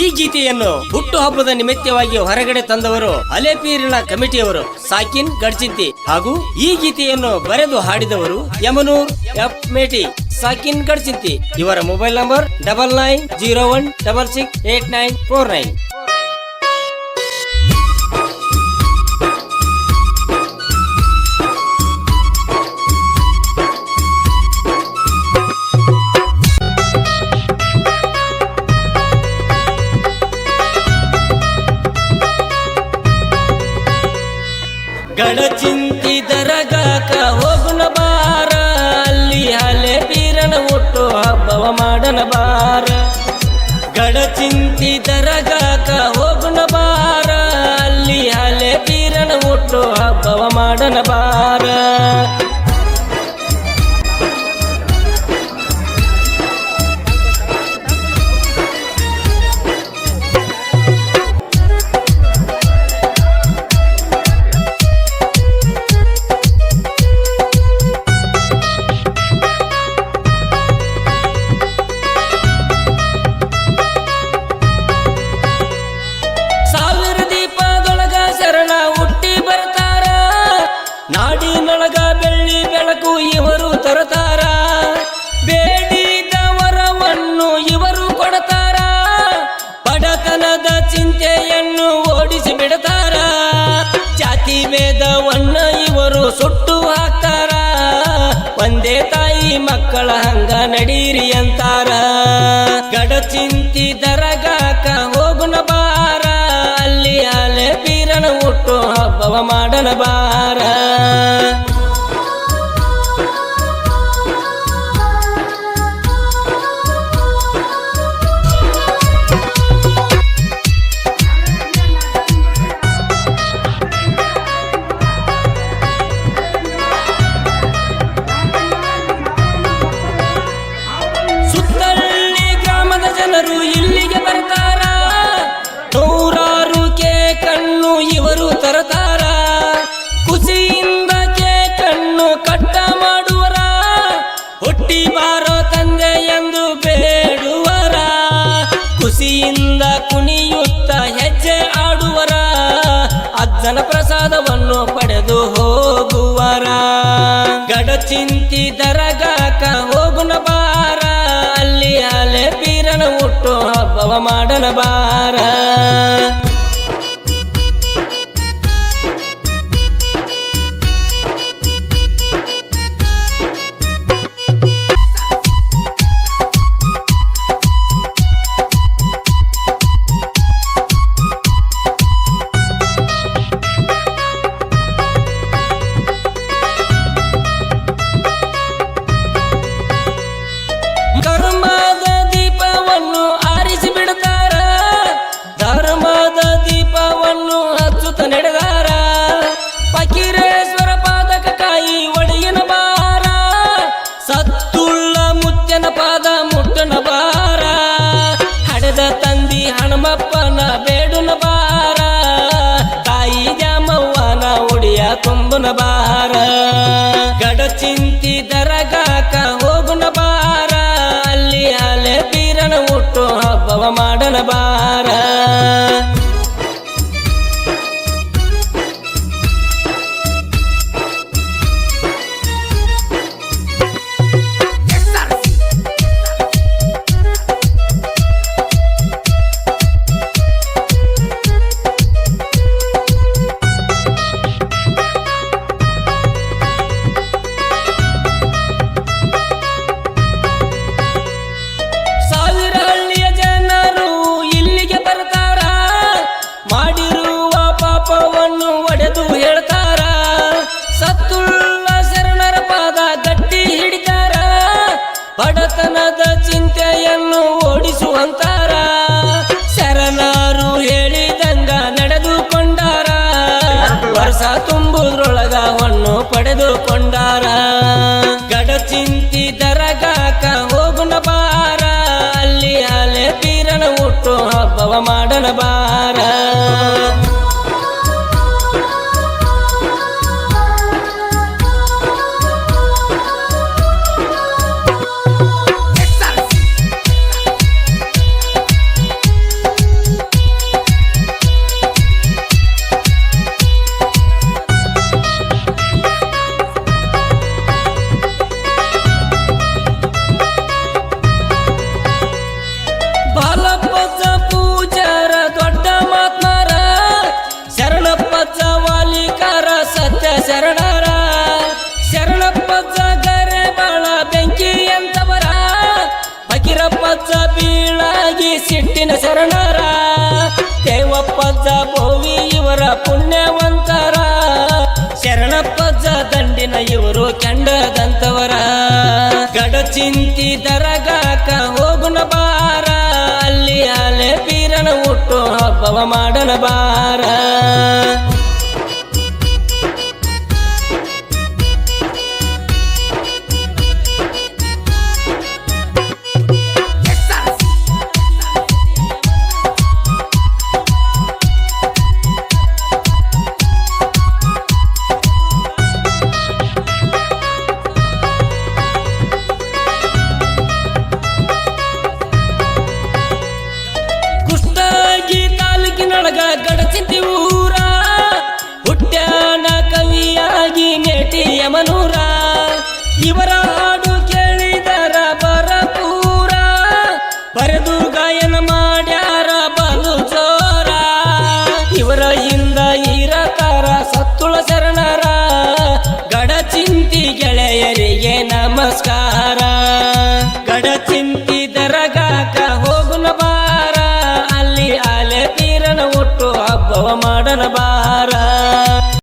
ಈ ಗೀತೆಯನ್ನು ಹುಟ್ಟು ಹಬ್ಬದ ನಿಮಿತ್ತವಾಗಿ ಹೊರಗಡೆ ತಂದವರು ಅಲೆಪೀರಿನ ಕಮಿಟಿಯವರು ಸಾಕಿನ್ ಗಡ್ಚಿಂತಿ ಹಾಗೂ ಈ ಗೀತೆಯನ್ನು ಬರೆದು ಹಾಡಿದವರು ಯಮನೂರ್ ಎಫ್ ಮೇಟಿ, ಸಾಕಿನ್ ಗಡ್ಚಿಂತಿ ಇವರ mobile number double nine zero one double six eight nine four nine. ಮಾಡನ ಬಾರ. ಗಡ ಚಿಂತಿ ದರಗಾಕ ಹೋಗುನ ಬಾರ. ಅಲ್ಲಿ ಹಲೆ ಬೀರನ ಒಟ್ಟು ಹಬ್ಬವ ಮಾಡನ ಬಾರ ಬಡತನದ ಚಿಂತೆಯನ್ನು ಓಡಿಸಿ ಬಿಡತಾರ. ಜಾತಿ ಭೇದವನ್ನ ಇವರು ಸುಟ್ಟು ಹಾಕ್ತಾರ. ಒಂದೇ ತಾಯಿ ಮಕ್ಕಳ ಹಂಗ ನಡೀರಿ ಅಂತಾರ. ಗಡಚಿಂತಿ ದರಗಾಕ ಹೋಗುನ ಬಾರ. ಅಲ್ಲಿ ಅಲೆ ಪೀರನ ಹುಟ್ಟು ಹಬ್ಬವ ಮಾಡನ ಬಾರ. ಅಜ್ಜನ ಪ್ರಸಾದವನ್ನು ಪಡೆದು ಹೋಗುವರ. ಗಡಚಿಂತಿ ದರಗಾಕ ಹೋಗುನ ಬಾರ ಅಲ್ಲಿ ಅಲೆ ಪೀರನ ಹುಟ್ಟು ಹಬ್ಬವ ಮಾಡನ ಬಾರ ತುಂಬುನ ಬಾರ. ಗಡಚಿಂತಿ ದರಗಾಕ ಹೋಗುನ ಬಾರ. ಅಲ್ಲಿ ಅಲೆ ಬೀರನ ಹುಟ್ಟು ಹಬ್ಬವ ಮಾಡನ ಬಾರ. ವರ್ಷ ತುಂಬುದ್ರೊಳಗ ಹೊಣ್ಣು ಪಡೆದುಕೊಂಡಾರ. ಗಡಚಿಂತಿ ದರಗಾಕ ಹೋಗುಣ ಬಾರ. ಅಲ್ಲಿ ಅಲೆ ಬೀರನ ಹುಟ್ಟು ಹಬ್ಬವ ಮಾಡನ ಬಾರ. ಸಿಟ್ಟಿನ ಶರಣರ, ದೇವಪ್ಪಜ್ಜ ಬೋವಿ ಇವರ ಪುಣ್ಯವಂತರ, ಶರಣಪ್ಪಜ್ಜ ದಂಡಿನ ಇವರು ಕೆಂಡದಂತವರ. ಗಡಚಿಂತಿ ದರಗಾಕ ಹೋಗುನ ಬಾರ ಅಲ್ಲಿ ಅಲೆ ಪೀರನ ಹುಟ್ಟು ಹಬ್ಬವ ಮಾಡನ ಬಾರ. ಗಡಚಿಂತಿ ಊರ ಹುಟ್ಟ್ಯಾನ ಕವಿಯಾಗಿ ನೆಟಿ ಯಮನೂರ. ಇವರ ಹೋಗುನ